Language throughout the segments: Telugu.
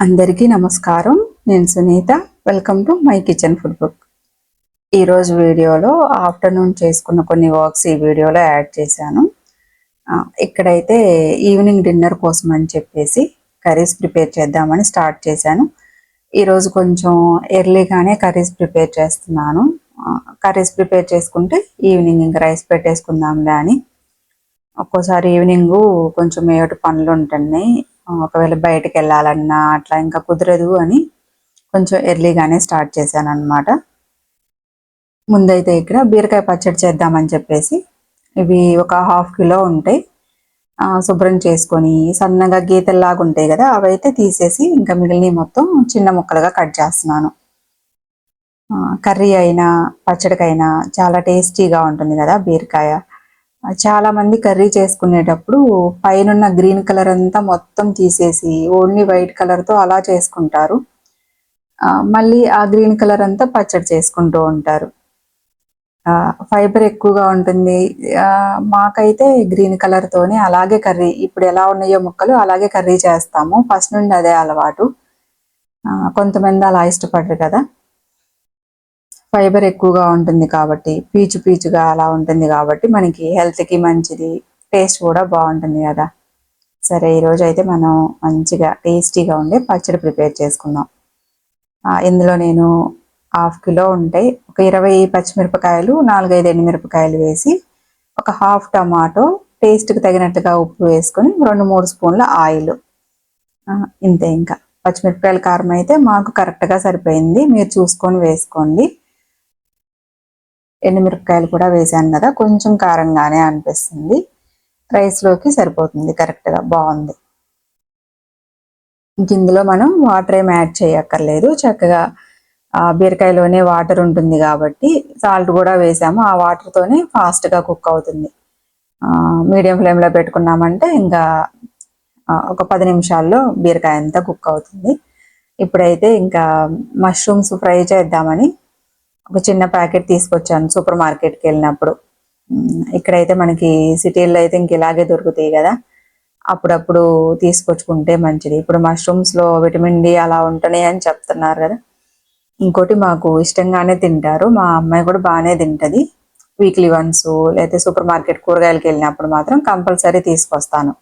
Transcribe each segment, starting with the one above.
అందరికీ నమస్కారం. నేను Sunitha. Welcome to my kitchen food book. ఈరోజు వీడియోలో ఆఫ్టర్నూన్ చేసుకున్న కొన్ని వర్క్స్ ఈ వీడియోలో యాడ్ చేశాను. ఇక్కడైతే ఈవినింగ్ డిన్నర్ కోసం అని చెప్పేసి కర్రీస్ ప్రిపేర్ చేద్దామని స్టార్ట్ చేశాను. ఈరోజు కొంచెం ఎర్లీగానే కర్రీస్ ప్రిపేర్ చేస్తున్నాను. కర్రీస్ ప్రిపేర్ చేసుకుంటే ఈవినింగ్ ఇంకా రైస్ పెట్టేసుకుందాంలే అని. ఒక్కోసారి ఈవినింగ్ కొంచెం ఏమిటి పనులు ఉంటున్నాయి. ఒకవేళ బయటకు వెళ్ళాలన్నా అట్లా ఇంకా కుదరదు అని కొంచెం ఎర్లీగానే స్టార్ట్ చేశాను అనమాట ముందైతే ఇక్కడ బీరకాయ పచ్చడి చేద్దామని చెప్పేసి ఇవి ఒక హాఫ్ కిలో ఉంటాయి. శుభ్రం చేసుకొని సన్నగా గీతల్లాగా ఉంటాయి కదా అవి అయితే తీసేసి ఇంకా మిగిలినవి మొత్తం చిన్న ముక్కలుగా కట్ చేస్తున్నాను. కర్రీ అయినా పచ్చడికైనా చాలా టేస్టీగా ఉంటుంది కదా బీరకాయ. చాలా మంది కర్రీ చేసుకునేటప్పుడు పైన గ్రీన్ కలర్ అంతా మొత్తం తీసేసి ఓన్లీ వైట్ కలర్తో అలా చేసుకుంటారు. మళ్ళీ ఆ గ్రీన్ కలర్ అంతా పచ్చడి చేసుకుంటూ ఉంటారు. ఫైబర్ ఎక్కువగా ఉంటుంది. మాకైతే గ్రీన్ కలర్ తోనే అలాగే కర్రీ ఇప్పుడు ఎలా ఉన్నాయో ముక్కలు అలాగే కర్రీ చేస్తాము. ఫస్ట్ నుండి అదే అలవాటు. కొంతమంది అలా ఇష్టపడరు కదా. ఫైబర్ ఎక్కువగా ఉంటుంది కాబట్టి పీచు పీచుగా అలా ఉంటుంది కాబట్టి మనకి హెల్త్కి మంచిది టేస్ట్ కూడా బాగుంటుంది కదా. సరే ఈరోజు అయితే మనం మంచిగా టేస్టీగా ఉండే పచ్చడి ప్రిపేర్ చేసుకుందాం. ఇందులో నేను హాఫ్ కిలో ఉంటాయి ఒక ఇరవై పచ్చిమిరపకాయలు నాలుగైదు ఎండుమిరపకాయలు వేసి ఒక హాఫ్ టమాటో టేస్ట్కి తగినట్టుగా ఉప్పు వేసుకొని రెండు మూడు స్పూన్ల ఆయిల్. ఇంతే ఇంకా. పచ్చిమిరపకాయల కారం అయితే మాకు కరెక్ట్గా సరిపోయింది. మీరు చూసుకొని వేసుకోండి. ఎండుమిరపకాయలు కూడా వేసాను కదా కొంచెం కారంగానే అనిపిస్తుంది. రైస్లోకి సరిపోతుంది కరెక్ట్గా బాగుంది. ఇందులో మనం వాటర్ ఏం యాడ్ చేయక్కర్లేదు. చక్కగా బీరకాయలోనే వాటర్ ఉంటుంది కాబట్టి సాల్ట్ కూడా వేసాము. ఆ వాటర్తోనే ఫాస్ట్గా కుక్ అవుతుంది. మీడియం ఫ్లేమ్లో పెట్టుకున్నామంటే ఇంకా ఒక పది నిమిషాల్లో బీరకాయ అంతా కుక్ అవుతుంది. ఇప్పుడైతే ఇంకా మష్రూమ్స్ ఫ్రై చేద్దామని ఒక చిన్న ప్యాకెట్ తీసుకొచ్చాను సూపర్ మార్కెట్కి వెళ్ళినప్పుడు. ఇక్కడైతే మనకి సిటీల్లో అయితే ఇంక ఇలాగే దొరుకుతాయి కదా. అప్పుడప్పుడు తీసుకొచ్చుకుంటే మంచిది. ఇప్పుడు మష్రూమ్స్లో విటమిన్ డి అలా ఉంటున్నాయి అని చెప్తున్నారు కదా. ఇంకోటి మాకు ఇష్టంగానే తింటారు. మా అమ్మాయి కూడా బాగానే తింటది. వీక్లీ వన్స్ లేకపోతే సూపర్ మార్కెట్ కూరగాయలకి వెళ్ళినప్పుడు మాత్రం కంపల్సరీ తీసుకొస్తాను.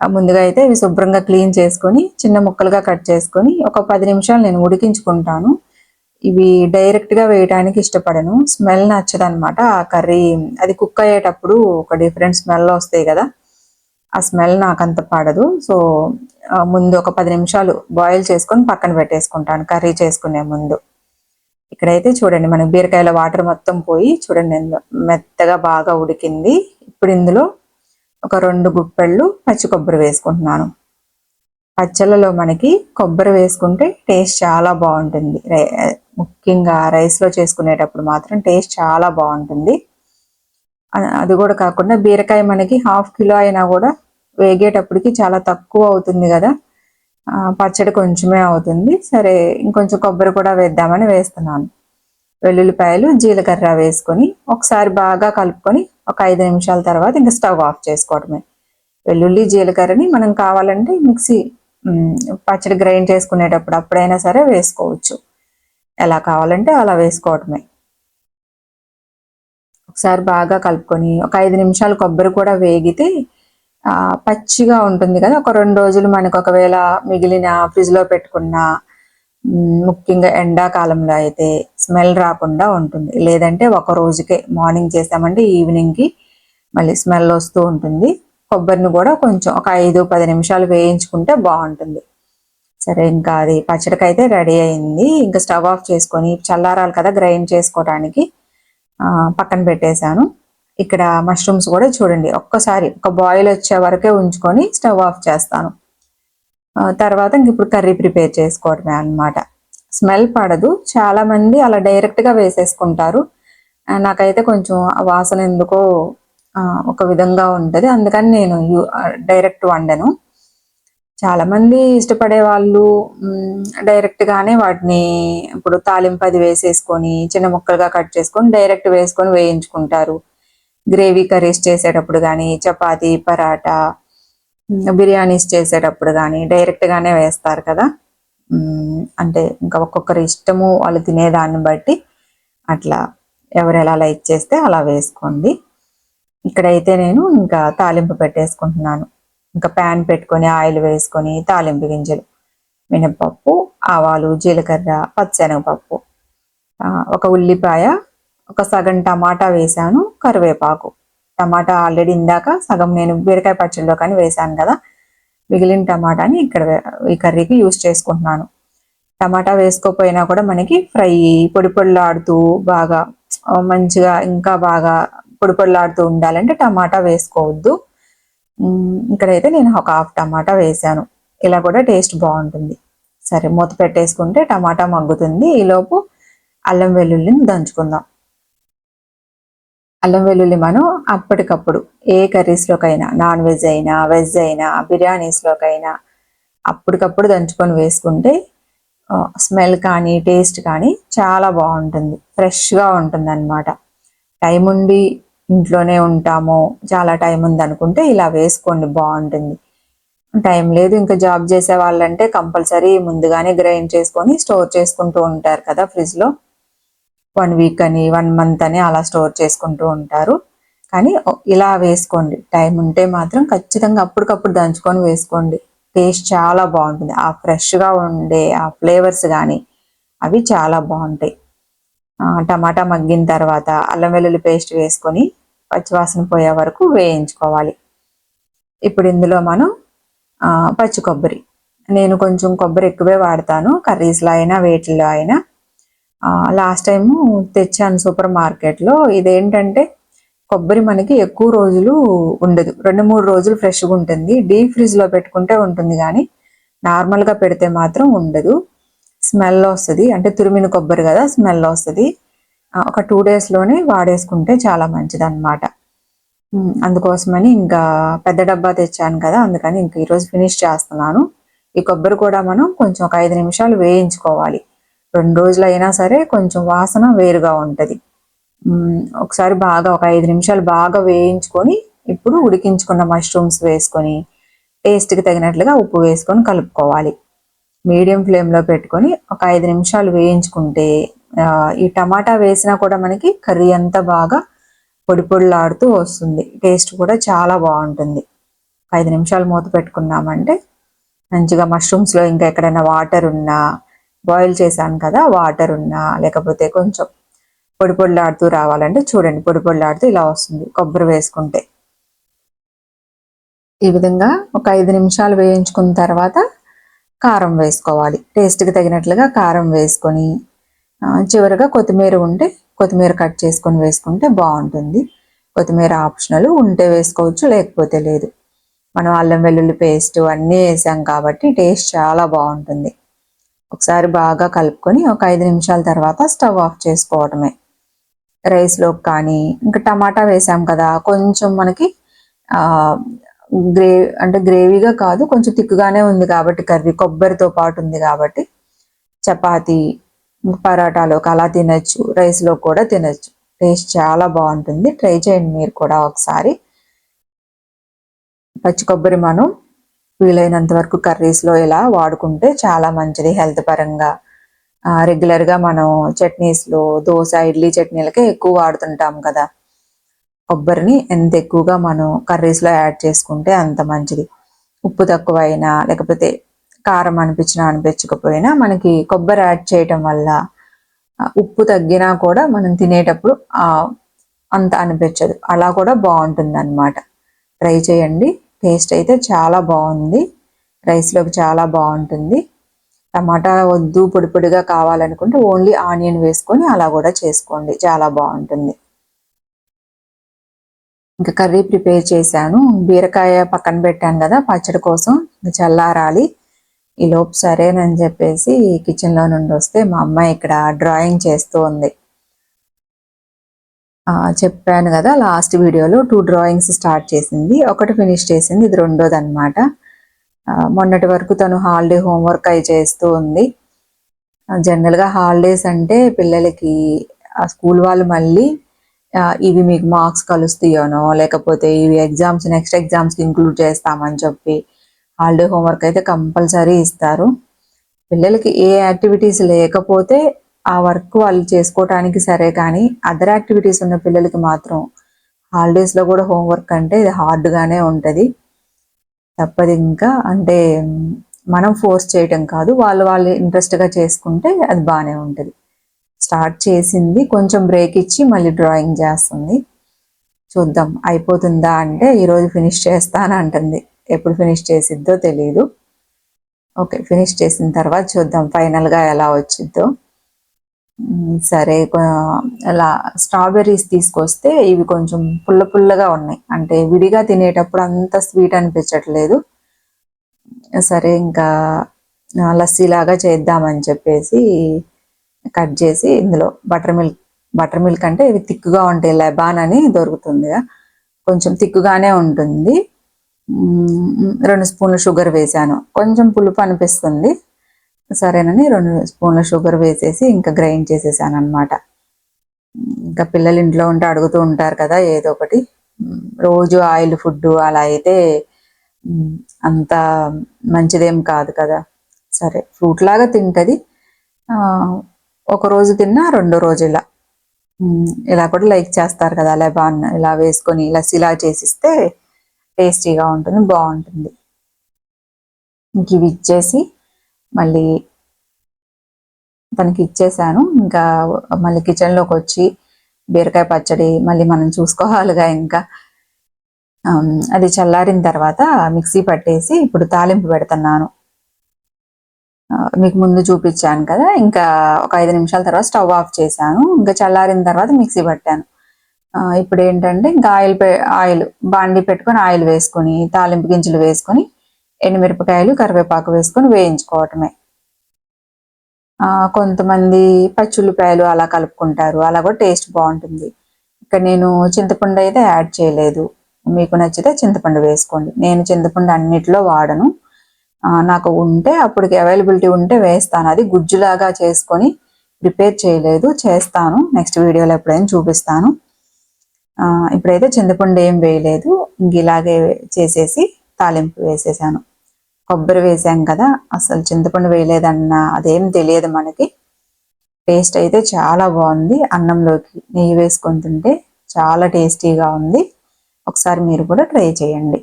ముందుగా అయితే ఇవి శుభ్రంగా క్లీన్ చేసుకొని చిన్న ముక్కలుగా కట్ చేసుకొని ఒక పది నిమిషాలు నేను ఉడికించుకుంటాను. ఇవి డైరెక్ట్గా వేయడానికి ఇష్టపడను. స్మెల్ నచ్చదు అనమాట ఆ కర్రీ అది కుక్ అయ్యేటప్పుడు ఒక డిఫరెంట్ స్మెల్ వస్తాయి కదా ఆ స్మెల్ నాకు అంత పడదు. సో ముందు ఒక పది నిమిషాలు బాయిల్ చేసుకొని పక్కన పెట్టేసుకుంటాను కర్రీ చేసుకునే ముందు. ఇక్కడైతే చూడండి మనకి బీరకాయల వాటర్ మొత్తం పోయి చూడండి మెత్తగా బాగా ఉడికింది. ఇప్పుడు ఇందులో ఒక రెండు గుప్పెళ్ళు పచ్చి కొబ్బరి వేసుకుంటున్నాను. పచ్చళ్ళలో మనకి కొబ్బరి వేసుకుంటే టేస్ట్ చాలా బాగుంటుంది. ముఖ్యంగా రైస్లో చేసుకునేటప్పుడు మాత్రం టేస్ట్ చాలా బాగుంటుంది. అది కూడా కాకుండా బీరకాయ మనకి హాఫ్ కిలో అయినా కూడా వేగేటప్పటికి చాలా తక్కువ అవుతుంది కదా. పచ్చడి కొంచెమే అవుతుంది. సరే ఇంకొంచెం కొబ్బరి కూడా వేద్దామని వేస్తున్నాను. వెల్లుల్లిపాయలు జీలకర్ర వేసుకొని ఒకసారి బాగా కలుపుకొని ఒక ఐదు నిమిషాల తర్వాత ఇంకా స్టవ్ ఆఫ్ చేసుకోవడమే. వెల్లుల్లి జీలకర్రని మనం కావాలంటే మిక్సీ పచ్చడి గ్రైండ్ చేసుకునేటప్పుడు అప్పుడైనా సరే వేసుకోవచ్చు. ఎలా కావాలంటే అలా వేసుకోవటమే. ఒకసారి బాగా కలుపుకొని ఒక ఐదు నిమిషాలు కొబ్బరి కూడా వేగితే పచ్చిగా ఉంటుంది కదా. ఒక రెండు రోజులు మనకు ఒకవేళ మిగిలిన ఫ్రిడ్జ్లో పెట్టుకున్న ముఖ్యంగా ఎండాకాలంలో అయితే స్మెల్ రాకుండా ఉంటుంది. లేదంటే ఒక రోజుకే మార్నింగ్ చేసామంటే ఈవినింగ్కి మళ్ళీ స్మెల్ వస్తూ ఉంటుంది. కొబ్బరిని కూడా కొంచెం ఒక ఐదు పది నిమిషాలు వేయించుకుంటే బాగుంటుంది. సరే ఇంకా అది పచ్చడికి అయితే రెడీ అయింది. ఇంకా స్టవ్ ఆఫ్ చేసుకొని చల్లారాలు కదా గ్రైండ్ చేసుకోవడానికి పక్కన పెట్టేశాను. ఇక్కడ మష్రూమ్స్ కూడా చూడండి ఒక్కసారి ఒక బాయిల్ వచ్చే వరకే ఉంచుకొని స్టవ్ ఆఫ్ చేస్తాను. తర్వాత ఇంక ఇప్పుడు కర్రీ ప్రిపేర్ చేసుకోవడమే అన్నమాట. స్మెల్ పడదు. చాలా మంది అలా డైరెక్ట్గా వేసేసుకుంటారు. నాకైతే కొంచెం వాసన ఎందుకో ఒక విధంగా ఉంటుంది. అందుకని నేను డైరెక్ట్ వండను. చాలా మంది ఇష్టపడే వాళ్ళు డైరెక్ట్ గానే వాటిని ఇప్పుడు తాలింపు అది వేసేసుకొని చిన్న ముక్కలుగా కట్ చేసుకొని డైరెక్ట్ వేసుకొని వేయించుకుంటారు. గ్రేవీ కర్రీస్ చేసేటప్పుడు కానీ చపాతి పరాటా బిర్యానీస్ చేసేటప్పుడు కానీ డైరెక్ట్గానే వేస్తారు కదా. అంటే ఇంకా ఒక్కొక్కరి ఇష్టము వాళ్ళు తినేదాన్ని బట్టి అట్లా ఎవరు ఎలా లైక్ చేస్తే అలా వేసుకోండి. ఇక్కడైతే నేను ఇంకా తాలింపు పెట్టేసుకుంటున్నాను. ఇంకా ప్యాన్ పెట్టుకొని ఆయిల్ వేసుకొని తాలింపు గింజలు మినపప్పు ఆవాలు జీలకర్ర పచ్చెనగపప్పు ఒక ఉల్లిపాయ ఒక సగం టమాటా వేసాను కరివేపాకు. టమాటా ఆల్రెడీ ఇందాక సగం నేను బీరకాయ పచ్చడిలో కానీ వేసాను కదా మిగిలిన టమాటాని ఇక్కడ ఈ కర్రీకి యూస్ చేసుకుంటున్నాను. టమాటా వేసుకోకపోయినా కూడా మనకి ఫ్రై పొడి పొడిలాడుతూ బాగా మంచిగా ఇంకా బాగా పొడి పొడిలాడుతూ ఉండాలంటే టమాటా వేసుకోవద్దు. ఇక్కడైతే నేను ఒక హాఫ్ టమాటా వేసాను. ఇలా కూడా టేస్ట్ బాగుంటుంది. సరే మూత పెట్టేసుకుంటే టమాటా మగ్గుతుంది. ఈలోపు అల్లం వెల్లుల్లిని దంచుకుందాం. అల్లం వెల్లుల్లి మనం అప్పటికప్పుడు ఏ కర్రీస్లోకైనా నాన్ వెజ్ అయినా వెజ్ అయినా బిర్యానీస్లోకైనా అప్పటికప్పుడు దంచుకొని వేసుకుంటే స్మెల్ కానీ టేస్ట్ కానీ చాలా బాగుంటుంది. ఫ్రెష్గా ఉంటుంది అనమాట టైం ఉండి ఇంట్లోనే ఉంటాము చాలా టైం ఉంది అనుకుంటే ఇలా వేసుకోండి బాగుంటుంది. టైం లేదు ఇంకా జాబ్ చేసే వాళ్ళంటే కంపల్సరీ ముందుగానే గ్రైండ్ చేసుకొని స్టోర్ చేసుకుంటూ ఉంటారు కదా ఫ్రిడ్జ్లో వన్ వీక్ అని వన్ మంత్ అని అలా స్టోర్ చేసుకుంటూ ఉంటారు. కానీ ఇలా వేసుకోండి. టైం ఉంటే మాత్రం ఖచ్చితంగా అప్పటికప్పుడు దంచుకొని వేసుకోండి. టేస్ట్ చాలా బాగుంటుంది. ఆ ఫ్రెష్గా ఉండే ఆ ఫ్లేవర్స్ కానీ అవి చాలా బాగుంటాయి. టమాటా మగ్గిన తర్వాత అల్లం వెల్లుల్లి పేస్ట్ వేసుకొని పచ్చివాసన పోయే వరకు వేయించుకోవాలి. ఇప్పుడు ఇందులో మనం పచ్చి కొబ్బరి. నేను కొంచెం కొబ్బరి ఎక్కువే వాడతాను. కర్రీస్లో అయినా వేటిల్లో అయినా. లాస్ట్ టైము తెచ్చాను సూపర్ మార్కెట్లో. ఇదేంటంటే కొబ్బరి మనకి ఎక్కువ రోజులు ఉండదు. రెండు మూడు రోజులు ఫ్రెష్గా ఉంటుంది. డీప్ ఫ్రిడ్జ్లో పెట్టుకుంటే ఉంటుంది కానీ నార్మల్గా పెడితే మాత్రం ఉండదు. స్మెల్ వస్తుంది. అంటే తురిమిన కొబ్బరి కదా స్మెల్ వస్తుంది. ఒక టూ డేస్లోనే వాడేసుకుంటే చాలా మంచిది అనమాట అందుకోసమని ఇంకా పెద్ద డబ్బా తెచ్చాను కదా అందుకని ఇంక ఈరోజు ఫినిష్ చేస్తున్నాను. ఈ కొబ్బరి కూడా మనం కొంచెం ఒక ఐదు నిమిషాలు వేయించుకోవాలి. రెండు రోజులు అయినా సరే కొంచెం వాసన వేరుగా ఉంటుంది. ఒకసారి బాగా ఒక ఐదు నిమిషాలు బాగా వేయించుకొని ఇప్పుడు ఉడికించుకున్న మష్రూమ్స్ వేసుకొని టేస్ట్కి తగినట్లుగా ఉప్పు వేసుకొని కలుపుకోవాలి. మీడియం ఫ్లేమ్లో పెట్టుకొని ఒక ఐదు నిమిషాలు వేయించుకుంటే ఈ టమాటా వేసినా కూడా మనకి కర్రీ అంతా బాగా పొడి పొడిలాడుతూ వస్తుంది. టేస్ట్ కూడా చాలా బాగుంటుంది. ఒక ఐదు నిమిషాలు మూత పెట్టుకున్నామంటే మంచిగా మష్రూమ్స్లో ఇంకా ఎక్కడైనా వాటర్ ఉన్నా బాయిల్ చేశాను కదా వాటర్ ఉన్నా లేకపోతే కొంచెం పొడి పొడిలాడుతూ రావాలంటే చూడండి పొడి పొడిలాడుతూ ఇలా వస్తుంది కొబ్బరి వేసుకుంటే. ఈ విధంగా ఒక ఐదు నిమిషాలు వేయించుకున్న తర్వాత కారం వేసుకోవాలి. టేస్ట్కి తగినట్లుగా కారం వేసుకొని చివరిగా కొత్తిమీర ఉంటే కొత్తిమీర కట్ చేసుకొని వేసుకుంటే బాగుంటుంది. కొత్తిమీర ఆప్షనల్ ఉంటే వేసుకోవచ్చు లేకపోతే లేదు. మనం అల్లం వెల్లుల్లి పేస్ట్ అన్నీ వేసాం కాబట్టి టేస్ట్ చాలా బాగుంటుంది. ఒకసారి బాగా కలుపుకొని ఒక ఐదు నిమిషాల తర్వాత స్టవ్ ఆఫ్ చేసుకోవటమే రైస్లోకి కానీ ఇంకా టమాటా వేసాం కదా కొంచెం మనకి గ్రే అంటే గ్రేవీగా కాదు కొంచెం తిక్కుగానే ఉంది కాబట్టి కర్రీ. కొబ్బరితో పాటు ఉంది కాబట్టి చపాతి పరాటాలోకి అలా తినచ్చు రైస్లో కూడా తినచ్చు. టేస్ట్ చాలా బాగుంటుంది. ట్రై చేయండి మీరు కూడా ఒకసారి. పచ్చి కొబ్బరి మనం వీలైనంత వరకు కర్రీస్లో ఇలా వాడుకుంటే చాలా మంచిది. హెల్త్ పరంగా రెగ్యులర్గా మనం చట్నీస్లో దోశ ఇడ్లీ చట్నీలకే ఎక్కువ వాడుతుంటాం కదా. కొబ్బరిని ఎంత ఎక్కువగా మనం కర్రీస్లో యాడ్ చేసుకుంటే అంత మంచిది. ఉప్పు తక్కువ అయినా లేకపోతే కారం అనిపించినా అనిపించకపోయినా మనకి కొబ్బరి యాడ్ చేయటం వల్ల ఉప్పు తగ్గినా కూడా మనం తినేటప్పుడు అంత అనిపించదు. అలా కూడా బాగుంటుంది అనమాట ట్రై చేయండి. టేస్ట్ అయితే చాలా బాగుంది. రైస్లోకి చాలా బాగుంటుంది. టమాటా వద్దు పొడి పొడిగా కావాలనుకుంటే ఓన్లీ ఆనియన్ వేసుకొని అలా కూడా చేసుకోండి. చాలా బాగుంటుంది. ఇంకా కర్రీ ప్రిపేర్ చేశాను. బీరకాయ పక్కన పెట్టాను కదా పచ్చడి కోసం. ఇంకా చల్లారాలి. ఈ లోపు సరేనని చెప్పేసి కిచెన్లో నుండి వస్తే మా అమ్మాయి ఇక్కడ డ్రాయింగ్ చేస్తూ ఉంది. చెప్పాను కదా లాస్ట్ వీడియోలో టూ డ్రాయింగ్స్ స్టార్ట్ చేసింది. ఒకటి ఫినిష్ చేసింది ఇది రెండోది అనమాట మొన్నటి వరకు తను హాలిడే హోంవర్క్ అయి చేస్తూ ఉంది. జనరల్గా హాలిడేస్ అంటే పిల్లలకి ఆ స్కూల్ వాళ్ళు మళ్ళీ ఇవి మీకు మార్క్స్ కలుస్తాయోనో లేకపోతే ఇవి ఎగ్జామ్స్ నెక్స్ట్ ఎగ్జామ్స్కి ఇంక్లూడ్ చేస్తామని చెప్పి హాలిడే హోంవర్క్ అయితే కంపల్సరీ ఇస్తారు. పిల్లలకి ఏ యాక్టివిటీస్ లేకపోతే ఆ వర్క్ వాళ్ళు చేసుకోవటానికి సరే కానీ అదర్ యాక్టివిటీస్ ఉన్న పిల్లలకి మాత్రం హాలిడేస్లో కూడా హోంవర్క్ అంటే ఇది హార్డ్గానే ఉంటుంది. తప్పదు ఇంకా. అంటే మనం ఫోర్స్ చేయటం కాదు వాళ్ళు వాళ్ళు ఇంట్రెస్ట్గా చేసుకుంటే అది బాగానే ఉంటుంది. స్టార్ట్ చేసింది. కొంచెం బ్రేక్ ఇచ్చి మళ్ళీ డ్రాయింగ్ చేస్తుంది. చూద్దాం అయిపోతుందా అంటే ఈరోజు ఫినిష్ చేస్తాను అంటుంది. ఎప్పుడు ఫినిష్ చేసిద్దో తెలియదు ఓకే ఫినిష్ చేసిన తర్వాత చూద్దాం ఫైనల్గా ఎలా వచ్చిద్దో. సరే అలా స్ట్రాబెర్రీస్ తీసుకొస్తే ఇవి కొంచెం పుల్ల పుల్లగా ఉన్నాయి. అంటే విడిగా తినేటప్పుడు అంత స్వీట్ అనిపించట్లేదు. సరే ఇంకా లస్సీ లాగా చేద్దామని చెప్పేసి కట్ చేసి ఇందులో బటర్ మిల్క్ బటర్ మిల్క్ అంటే ఇవి తిక్కుగా ఉంటాయి లెబాన్ అని దొరుకుతుంది కొంచెం తిక్కుగానే ఉంటుంది. రెండు స్పూన్ల షుగర్ వేసాను. కొంచెం పులుపు అనిపిస్తుంది. సరేనని రెండు స్పూన్ల షుగర్ వేసేసి ఇంకా గ్రైండ్ చేసేసాను అనమాట ఇంకా పిల్లలు ఇంట్లో ఉంటే అడుగుతూ ఉంటారు కదా ఏదో ఒకటి. రోజు ఆయిల్ ఫుడ్ అలా అయితే అంత మంచిదేం కాదు కదా. సరే ఫ్రూట్ లాగా తింటుంది. ఒక రోజు తిన్నా రెండో రోజు ఇలా ఇలా కూడా లైక్ చేస్తారు కదా లెబాన్ ఇలా వేసుకొని ఇలా సిలా చేసిస్తే టేస్టీగా ఉంటుంది బాగుంటుంది. ఇంక ఇవి ఇచ్చేసి మళ్ళీ తనకి ఇచ్చేసాను. ఇంకా మళ్ళీ కిచెన్లోకి వచ్చి బీరకాయ పచ్చడి మళ్ళీ మనం చూసుకోవాలిగా ఇంకా. అది చల్లారిన తర్వాత మిక్సీ పట్టేసి ఇప్పుడు తాలింపు పెడుతున్నాను. మీకు ముందు చూపించాను కదా. ఇంకా ఒక ఐదు నిమిషాల తర్వాత స్టవ్ ఆఫ్ చేశాను. ఇంకా చల్లారిన తర్వాత మిక్సీ పట్టాను. ఇప్పుడు ఏంటంటే ఇంకా ఆయిల్ ఆయిల్ బాండి పెట్టుకొని ఆయిల్ వేసుకొని తాలింపు గింజలు వేసుకొని ఎండుమిరపకాయలు కరివేపాకు వేసుకొని వేయించుకోవటమే. కొంతమంది పచ్చుల్లిపాయలు అలా కలుపుకుంటారు. అలా కూడా టేస్ట్ బాగుంటుంది. ఇక్కడ నేను చింతపండు అయితే యాడ్ చేయలేదు. మీకు నచ్చితే చింతపండు వేసుకోండి. నేను చింతపండు అన్నిటిలో వాడను. నాకు ఉంటే అప్పటికి అవైలబిలిటీ ఉంటే వేస్తాను. అది గుజ్జులాగా చేసుకొని ప్రిపేర్ చేయలేదు. చేస్తాను. నెక్స్ట్ వీడియోలో ఎప్పుడైనా చూపిస్తాను. ఇప్పుడైతే చింతపండు ఏం వేయలేదు. ఇంక ఇలాగే చేసేసి తాలింపు వేసేసాను. కొబ్బరి వేసాం కదా అసలు చింతపండు వేయలేదన్న అదేం తెలియదు మనకి. టేస్ట్ అయితే చాలా బాగుంది. అన్నంలోకి నెయ్యి వేసుకొని తింటే చాలా టేస్టీగా ఉంది. ఒకసారి మీరు కూడా ట్రై చేయండి.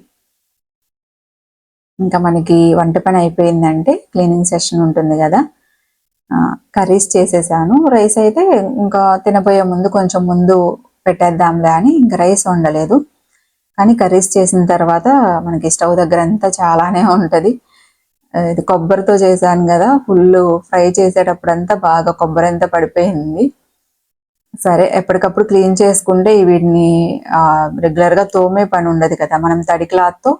ఇంకా మనకి వంట పని అయిపోయిందంటే క్లీనింగ్ సెషన్ ఉంటుంది కదా. కర్రీస్ చేసేసాను. రైస్ అయితే ఇంకా తినబోయే ముందు కొంచెం ముందు పెట్టేద్దాంలే అని ఇంకా రైస్ వండలేదు. కానీ కర్రీస్ చేసిన తర్వాత మనకి స్టవ్ దగ్గర అంతా చాలానే ఉంటుంది. ఇది కొబ్బరితో చేశాను కదా. ఫుల్ ఫ్రై చేసేటప్పుడు అంతా బాగా కొబ్బరి అంతా పడిపోయింది. సరే ఎప్పటికప్పుడు క్లీన్ చేసుకుంటే వీటిని రెగ్యులర్గా తోమే పని ఉండదు కదా. మనం తడి క్లాత్తో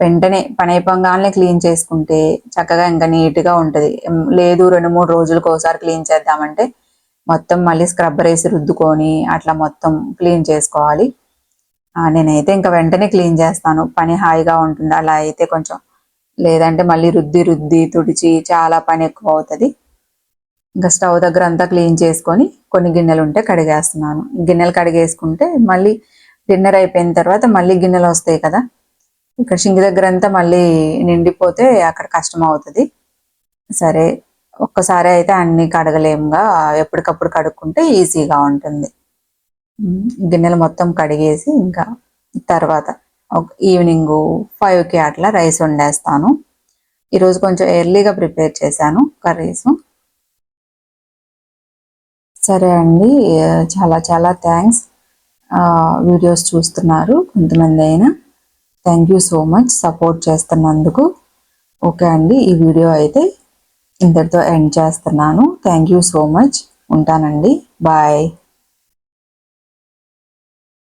వెంటనే పని అయిపోగానే క్లీన్ చేసుకుంటే చక్కగా ఇంకా నీట్గా ఉంటుంది. లేదు రెండు మూడు రోజులకు ఒకసారి క్లీన్ చేద్దామంటే మొత్తం మళ్ళీ స్క్రబ్బర్ వేసి రుద్దుకొని అట్లా మొత్తం క్లీన్ చేసుకోవాలి. నేనైతే ఇంకా వెంటనే క్లీన్ చేస్తాను. పని హాయిగా ఉంటుంది. అలా అయితే కొంచెం లేదంటే మళ్ళీ రుద్ది రుద్ది తుడిచి చాలా పని ఎక్కువ అవుతుంది. ఇంకా స్టవ్ దగ్గర అంతా క్లీన్ చేసుకొని కొన్ని గిన్నెలు ఉంటే కడిగేస్తున్నాను. గిన్నెలు కడిగేసుకుంటే మళ్ళీ డిన్నర్ అయిపోయిన తర్వాత మళ్ళీ గిన్నెలు వస్తాయి కదా. ఇక్కడ సింగి దగ్గర అంతా మళ్ళీ నిండిపోతే అక్కడ కష్టం అవుతుంది సరే ఒక్కసారి అయితే అన్ని కడగలేముగా ఎప్పటికప్పుడు కడుక్కుంటే ఈజీగా ఉంటుంది. గిన్నెలు మొత్తం కడిగేసి ఇంకా తర్వాత ఈవినింగ్ ఫైవ్కి అట్లా రైస్ వండేస్తాను. ఈరోజు కొంచెం ఎర్లీగా ప్రిపేర్ చేశాను కర్రీస్. సరే అండి చాలా చాలా థ్యాంక్స్. వీడియోస్ చూస్తున్నారు కొంతమంది అయినా. Thank you so much support చేస్తున్నందుకు. ఓకే అండి ఈ వీడియో అయితే ఇంతటితో ఎండ్ చేస్తున్నాను. థ్యాంక్ యూ సో మచ్ ఉంటానండి. బాయ్